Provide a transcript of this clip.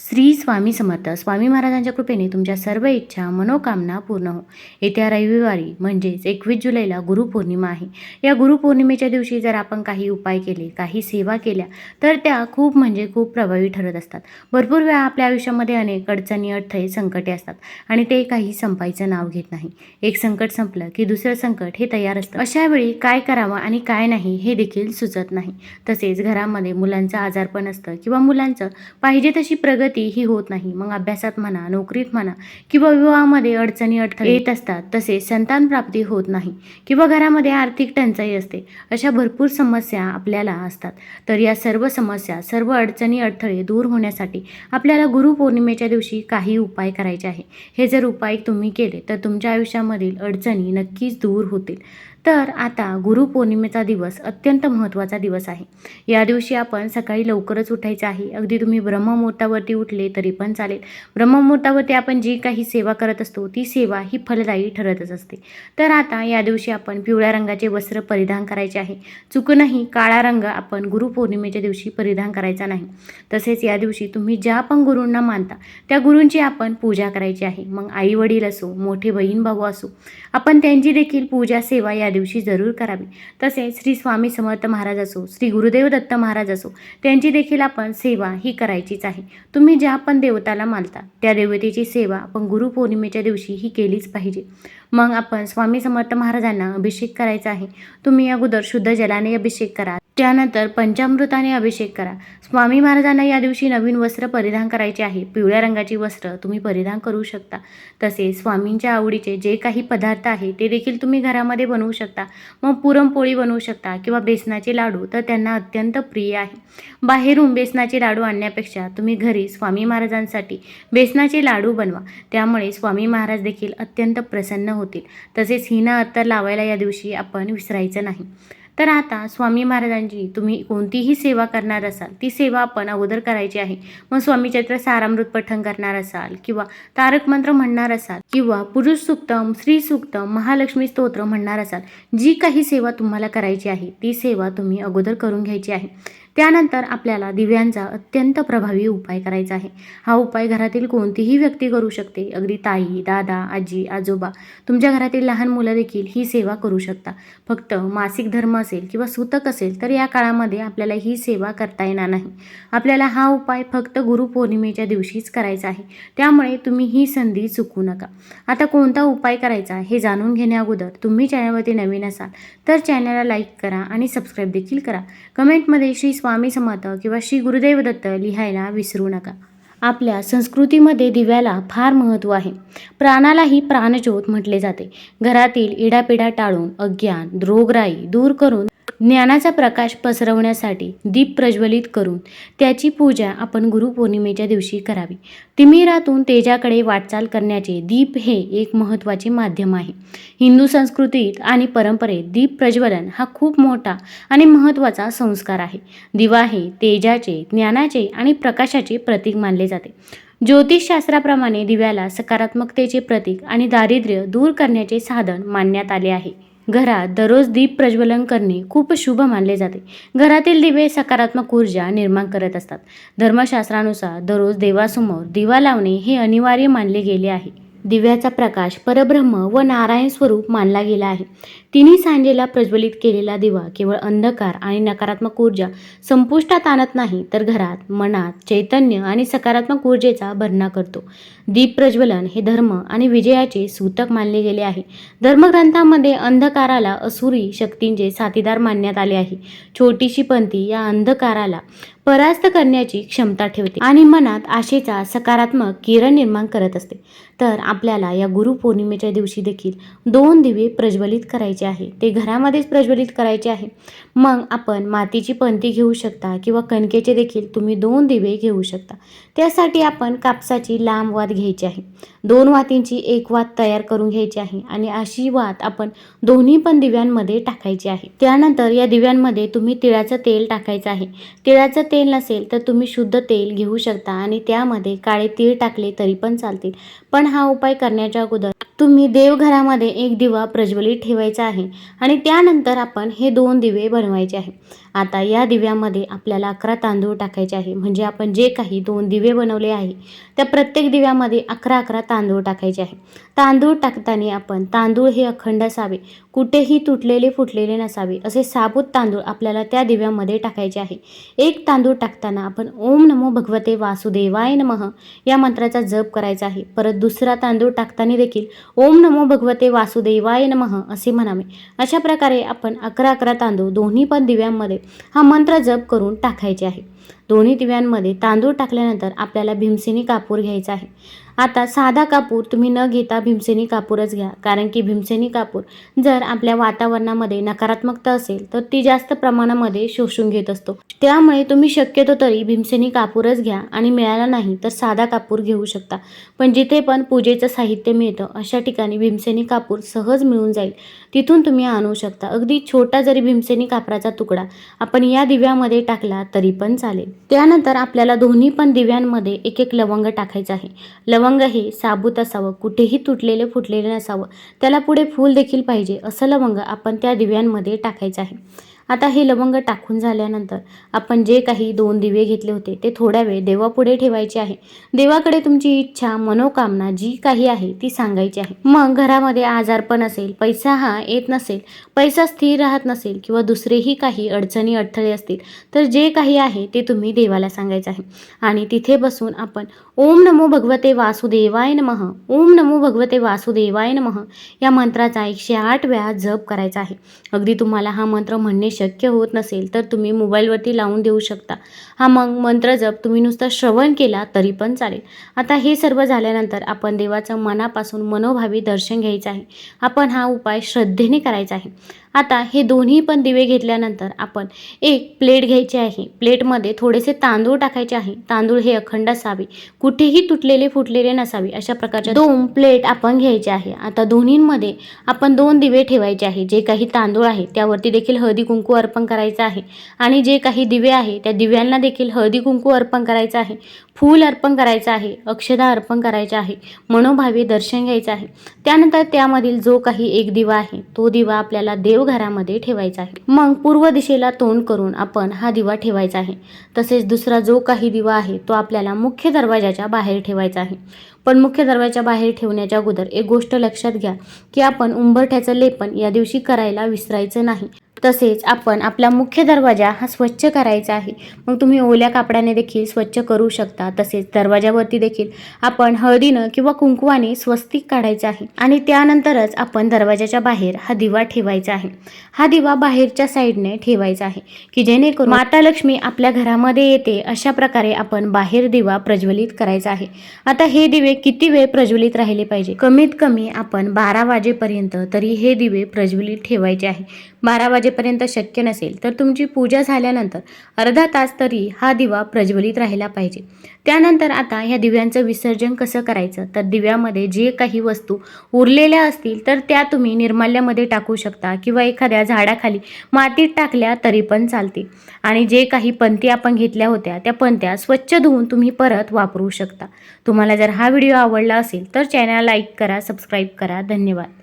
श्री स्वामी समर्थ. स्वामी महाराजांच्या कृपेने तुमच्या सर्व इच्छा मनोकामना पूर्ण हो. येत्या रविवारी म्हणजेच एकवीस जुलैला गुरुपौर्णिमा आहे. या गुरुपौर्णिमेच्या दिवशी जर आपण काही उपाय केले काही सेवा केल्या तर त्या खूप म्हणजे खूप प्रभावी ठरत असतात. भरपूर वेळा आपल्या आयुष्यामध्ये अनेक अडचणी अडथळे संकटे असतात आणि ते काही संपायचं नाव घेत नाही. एक संकट संपलं की दुसरं संकट हे तयार असतं. अशा वेळी काय करावं आणि काय नाही हे देखील सुचत नाही. तसेच घरामध्ये मुलांचं आजारपण असतं किंवा मुलांचं पाहिजे तशी प्रगती ही होत नाही. मग अभ्यासात म्हणा नोकरीत म्हणा किंवा विवाहामध्ये अडचणी अडथळे येत असतात तसेच संतान प्राप्ती होत नाही किंवा घरामध्ये आर्थिक टंचाई असते अशा भरपूर समस्या आपल्याला असतात. तर या सर्व समस्या सर्व अडचणी अडथळे दूर होण्यासाठी आपल्याला गुरुपौर्णिमेच्या दिवशी काही उपाय करायचे आहे. हे जर उपाय तुम्ही केले तर तुमच्या आयुष्यामधील अडचणी नक्कीच दूर होतील. तर आता गुरुपौर्णिमेचा दिवस अत्यंत महत्त्वाचा दिवस आहे. या दिवशी आपण सकाळी लवकरच उठायचं आहे. अगदी तुम्ही ब्रह्ममुहूर्तावरती उठले तरी पण चालेल. ब्रह्ममुहूर्तावरती आपण जी काही सेवा करत असतो ती सेवा ही फलदायी ठरतच असते. तर आता या दिवशी आपण पिवळ्या रंगाचे वस्त्र परिधान करायचे आहे. चुकूनही काळा रंग आपण गुरुपौर्णिमेच्या दिवशी परिधान करायचा नाही. तसेच या दिवशी तुम्ही ज्या पण गुरूंना मानता त्या गुरूंची आपण पूजा करायची आहे. मग आई वडील असो मोठे बहीण भाऊ असो आपण त्यांची देखील पूजा सेवा या दिवशी जरूर करावी. तसेच श्री स्वामी समर्थ महाराज असो श्री गुरुदेव दत्त महाराज असो त्यांची देखील आपण सेवा ही करायचीच आहे. तुम्ही ज्या पण देवताला मानता त्या देवतेची सेवा आपण गुरुपौर्णिमेच्या दिवशी ही केलीच पाहिजे. मग आपण स्वामी समर्थ महाराजांना अभिषेक करायचा आहे. तुम्ही अगोदर शुद्ध जलाने अभिषेक करा. त्यानंतर पंचामृताने अभिषेक करा. स्वामी महाराजांना या दिवशी नवीन वस्त्र परिधान करायचे आहे. पिवळ्या रंगाची वस्त्र तुम्ही परिधान करू शकता. तसेच स्वामींच्या आवडीचे जे काही पदार्थ आहे ते देखील तुम्ही घरामध्ये बनवू शकता. मग पुरणपोळी बनवू शकता किंवा बेसनाचे लाडू तर त्यांना अत्यंत प्रिय आहे. बाहेरून बेसनाचे लाडू आणण्यापेक्षा तुम्ही घरी स्वामी महाराजांसाठी बेसनाचे लाडू बनवा. त्यामुळे स्वामी महाराज देखील अत्यंत प्रसन्न होतील. तसेच हिना अत्तर लावायला या दिवशी आपण विसरायचं नाही. तर आता स्वामी महाराजांची तुम्ही कोणतीही सेवा करणार असाल ती सेवा आपण अगोदर करायची आहे. मग स्वामी चैत्र सारामृत पठण करणार असाल किंवा तारक मंत्र म्हणणार असाल किंवा पुरुष सुक्तम स्त्री सुक्तम महालक्ष्मी स्तोत्र म्हणणार असाल जी काही सेवा तुम्हाला करायची आहे ती सेवा तुम्ही अगोदर करून घ्यायची आहे. त्यानंतर आपल्याला दिव्यांचा अत्यंत प्रभावी उपाय करायचा आहे. हा उपाय घरातील कोणतीही व्यक्ती करू शकते. अगदी ताई दादा आजी आजोबा तुमच्या घरातील लहान मुलं देखील ही सेवा करू शकता. फक्त मासिक धर्म असेल किंवा सूतक असेल तर या काळामध्ये आपल्याला ही सेवा करता येणार नाही. आपल्याला हा उपाय फक्त गुरुपौर्णिमेच्या दिवशीच करायचा आहे. त्यामुळे तुम्ही ही संधी चुकू नका. आता कोणता उपाय करायचा हे जाणून घेण्याअगोदर तुम्ही चॅनलवरती नवीन असाल तर चॅनलला लाईक करा आणि सबस्क्राईब देखील करा. कमेंटमध्ये श्री स्वामी समर्थ किंवा श्री गुरुदेव दत्त लिहायला विसरू नका. आपल्या संस्कृतीमध्ये दिव्याला फार महत्त्व आहे. प्राणालाही प्राणज्योत म्हटले जाते. घरातील इडापिडा टाळून अज्ञान रोगराई दूर करून ज्ञानाचा प्रकाश पसरवण्यासाठी दीप प्रज्वलित करून त्याची पूजा आपण गुरुपौर्णिमेच्या दिवशी करावी. तिमिरातून तेजाकडे वाटचाल करण्याचे दीप हे एक महत्त्वाचे माध्यम आहे. हिंदू संस्कृतीत आणि परंपरेत दीप प्रज्वलन हा खूप मोठा आणि महत्त्वाचा संस्कार आहे. दिवा हे तेजाचे ज्ञानाचे आणि प्रकाशाचे प्रतीक मानले जाते. ज्योतिषशास्त्राप्रमाणे दिव्याला सकारात्मकतेचे प्रतीक आणि दारिद्र्य दूर करण्याचे साधन मानण्यात आले आहे. घरात दररोज दीप प्रज्वलन करणे खूप शुभ मानले जाते. घरातील दिवे सकारात्मक ऊर्जा निर्माण करत असतात. धर्मशास्त्रानुसार दररोज देवासमोर दिवा लावणे हे अनिवार्य मानले गेले आहे. दिव्याचा प्रकाश परब्रह्म व नारायण स्वरूप मानला गेला आहे. तिन्ही सांजेला प्रज्वलित केलेला दिवा केवळ अंधकार आणि नकारात्मक ऊर्जा संपुष्टात आणत नाही तर घरात मनात चैतन्य आणि सकारात्मक ऊर्जेचा भरणा करतो. दीप प्रज्वलन हे धर्म आणि विजयाचे सूतक मानले गेले आहे. धर्मग्रंथामध्ये अंधकाराला असुरी शक्तींचे साथीदार मानण्यात आले आहे. छोटीशी पंथी या अंधकाराला परास्त करण्याची क्षमता ठेवते आणि मनात आशेचा सकारात्मक किरण निर्माण करत असते. तर आपल्याला या गुरुपौर्णिमेच्या दिवशी देखील दोन दिवे प्रज्वलित करायचे आहे. ते घरामध्येच प्रज्वलित करायचे आहे. मग आपण मातीची पंथी घेऊ शकता किंवा कणकेचे देखील तुम्ही दोन दिवे घेऊ शकता. त्यासाठी आपण कापसाची लांब वात घ्यायची आहे. दोन वातींची एक वात तयार करून घ्यायची आहे आणि अशी वात आपण दोन्ही पण दिव्यांमध्ये टाकायची आहे. त्यानंतर या दिव्यांमध्ये तुम्ही तिळाचं तेल टाकायचं आहे. तिळाचं तेल नसेल तर तुम्ही शुद्ध तेल घेऊ शकता आणि त्यामध्ये काळे तीळ टाकले तरी पण चालतील. पण हा उपाय करण्याच्या अगोदर तुम्ही देवघरामध्ये एक दिवा प्रज्वलित ठेवायचा आहे आणि त्यानंतर आपण हे दोन दिवे बनवायचे आहे आता या दिव्यामध्ये आपल्याला अकरा तांदूळ टाकायचे आहे. म्हणजे आपण जे काही दोन दिवे बनवले आहे त्या प्रत्येक दिव्यामध्ये अकरा अकरा तांदूळ टाकायचे आहे. तांदूळ टाकताना आपण तांदूळ हे अखंड असावे. कुठेही तुटलेले फुटलेले नसावे. असे साबूत तांदूळ आपल्याला त्या दिव्यामध्ये टाकायचे आहे. एक तांदूळ टाकताना आपण ओम नमो भगवते वासुदेवाय नमः या मंत्राचा जप करायचा आहे. परत दुसरा तांदूळ टाकताना देखील ओम नमो भगवते वासुदेवाय नमः असे म्हणावे. अशा प्रकारे आपण अकरा अकरा तांदूळ दोन्ही पण दिव्यांमध्ये हा मंत्र जप करून टाकायचे आहे. दोन्ही दिव्यांमध्ये तांदूळ टाकल्यानंतर आपल्याला भीमसेनी कापूर घ्यायचा आहे. आता साधा कापूर तुम्ही न घेता भीमसेनी कापूरच घ्या. कारण की भीमसेनी कापूर जर आपल्या वातावरणामध्ये नकारात्मकता असेल तर ती जास्त प्रमाणामध्ये शोषून घेत असतो. त्यामुळे तुम्ही शक्यतो तरी भीमसेनी कापूरच घ्या आणि मिळाला नाही तर साधा कापूर घेऊ शकता. पण जिथे पण पूजेचं साहित्य मिळतं अशा ठिकाणी भीमसेनी कापूर सहज मिळून जाईल. तिथून तुम्ही आणू शकता. अगदी छोटा जरी भीमसेनी कापराचा तुकडा आपण या दिव्यामध्ये टाकला तरी पण चालेल. त्यानंतर आपल्याला दोन्ही पण दिव्यांमध्ये एक एक लवंग टाकायचं आहे. लवंग हे साबूत असावं कुठेही तुटलेले फुटलेले नसावं. त्याला पुढे फूल देखील पाहिजे असं लवंग आपण त्या दिव्यांमध्ये टाकायचं आहे. आता हे लवंग टाकून झाल्यानंतर आपण जे काही दोन दिवे घेतले होते ते थोड्या वेळ देवापुढे ठेवायचे आहे. देवाकडे तुमची इच्छा मनोकामना जी काही आहे ती सांगायची आहे. मग घरामध्ये आजारपण असेल पैसा हा येत नसेल पैसा स्थिर राहत नसेल किंवा दुसरेही काही अडचणी अडथळे असतील तर जे काही आहे ते तुम्ही देवाला सांगायचं आहे. आणि तिथे बसून आपण ओम नमो भगवते वासुदेवाय नमः ओम नमो भगवते वासुदेवाय नमः या मंत्राचा एकशे आठ वेळा जप करायचा आहे. अगदी तुम्हाला हा मंत्र म्हणणे शक्य होत नसेल तर तुम्ही मोबाईलवरती लावून देऊ शकता. हा मग मंत्र जप तुम्ही नुसतं श्रवण केला तरी पण चालेल. आता हे सर्व झाल्यानंतर आपण देवाचं मनापासून मनोभावी दर्शन घ्यायचं आहे. आपण हा उपाय श्रद्धेने करायचा आहे. आता हे दोन्ही पण दिवे घेतल्यानंतर आपण एक प्लेट घ्यायची आहे. प्लेटमध्ये थोडेसे तांदूळ टाकायचे आहे. तांदूळ हे अखंड असावे. कुठेही तुटलेले फुटलेले नसावे. अशा प्रकारच्या दोन प्लेट आपण घ्यायचे आहे. आता दोन्हींमध्ये आपण दोन दिवे ठेवायचे आहे. जे काही तांदूळ आहे त्यावरती देखील हळदी कुंकू अर्पण करायचं आहे. आणि जे काही दिवे आहे त्या दिव्यांना देखील हळदी कुंकू अर्पण करायचं आहे. फूल अर्पण करायचं आहे अक्षदा अर्पण करायचे आहे मनोभावी दर्शन घ्यायचं आहे. त्यानंतर त्यामधील जो काही एक दिवा आहे तो दिवा आपल्याला देवघरामध्ये ठेवायचा आहे. मग पूर्व दिशेला तोंड करून आपण हा दिवा ठेवायचा आहे. तसेच दुसरा जो काही दिवा आहे तो आपल्याला मुख्य दरवाजाच्या बाहेर ठेवायचा आहे. पण मुख्य दरवाजाच्या बाहेर ठेवण्याच्या अगोदर एक गोष्ट लक्षात घ्या की आपण उंबरठ्याचं लेपन या दिवशी करायला विसरायचं नाही. तसेच आपण आपला मुख्य दरवाजा हा स्वच्छ करायचा आहे. मग तुम्ही ओल्या कापडाने देखील स्वच्छ करू शकता. तसेच दरवाजावरती देखील आपण हळदीनं किंवा कुंकवाने स्वस्तिक काढायचं आहे. आणि त्यानंतरच आपण दरवाजाच्या बाहेर हा दिवा ठेवायचा आहे. हा दिवा बाहेरच्या साईडने ठेवायचा आहे की जेणेकरून माता लक्ष्मी आपल्या घरामध्ये येते अशा प्रकारे आपण बाहेर दिवा प्रज्वलित करायचा आहे. आता हे दिवे किती वेळ प्रज्वलित राहिले पाहिजे? कमीत कमी आपण बारा वाजेपर्यंत तरी हे दिवे प्रज्वलित ठेवायचे आहे. बारा वाजे वाजेपर्यंत शक्य नसेल तर तुमची पूजा झाल्यानंतर अर्धा तास तरी हा दिवा प्रज्वलित राहिला पाहिजे. त्यानंतर आता ह्या दिव्यांचं विसर्जन कसं करायचं? तर दिव्यामध्ये जे काही वस्तू उरलेल्या असतील तर त्या तुम्ही निर्माल्यामध्ये टाकू शकता किंवा एखाद्या झाडाखाली मातीत टाकल्या तरी पण चालतील. आणि जे काही पंथी आपण घेतल्या होत्या त्या पंत्या स्वच्छ धुवून तुम्ही परत वापरू शकता. तुम्हाला जर हा व्हिडिओ आवडला असेल तर चॅनल लाईक करा सबस्क्राईब करा. धन्यवाद.